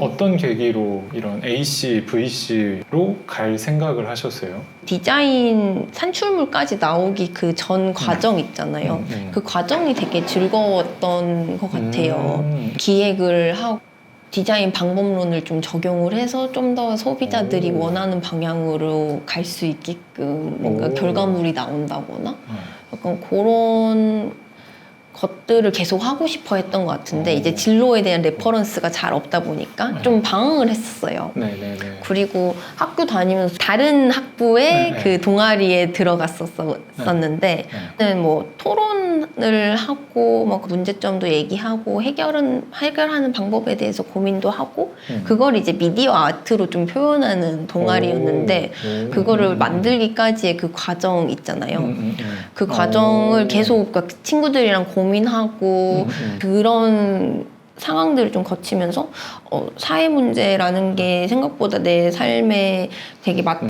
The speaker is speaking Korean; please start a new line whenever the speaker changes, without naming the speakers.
어떤 계기로 이런 AC, VC로 갈 생각을 하셨어요?
디자인 산출물까지 나오기 그 전 과정 있잖아요.
음, 음.
그 과정이 되게 즐거웠던 것 같아요.
음.
기획을 하고 디자인 방법론을 좀 적용을 해서 좀 더 소비자들이
오.
원하는 방향으로 갈 수 있게끔 뭔가
오.
결과물이 나온다거나
어.
약간 그런 것들을 계속 하고 싶어 했던 것 같은데
오.
이제 진로에 대한 레퍼런스가 잘 없다 보니까
네.
좀 방황을 했었어요.
네네네.
그리고 학교 다니면서 다른 학부의
네, 네.
그 동아리에 들어갔었었는데
네.
뭐 토론을 하고 막 문제점도 얘기하고 해결은 해결하는 방법에 대해서 고민도 하고
음.
그걸 이제 미디어 아트로 좀 표현하는 동아리였는데
오. 오.
그거를
음.
만들기까지의 그 과정 있잖아요.
음, 음, 음.
그 과정을
오.
계속 그러니까 친구들이랑 고민하고
음, 음.
그런 상황들을 좀 거치면서 어, 사회 문제라는 게 생각보다 내 삶에 되게 맞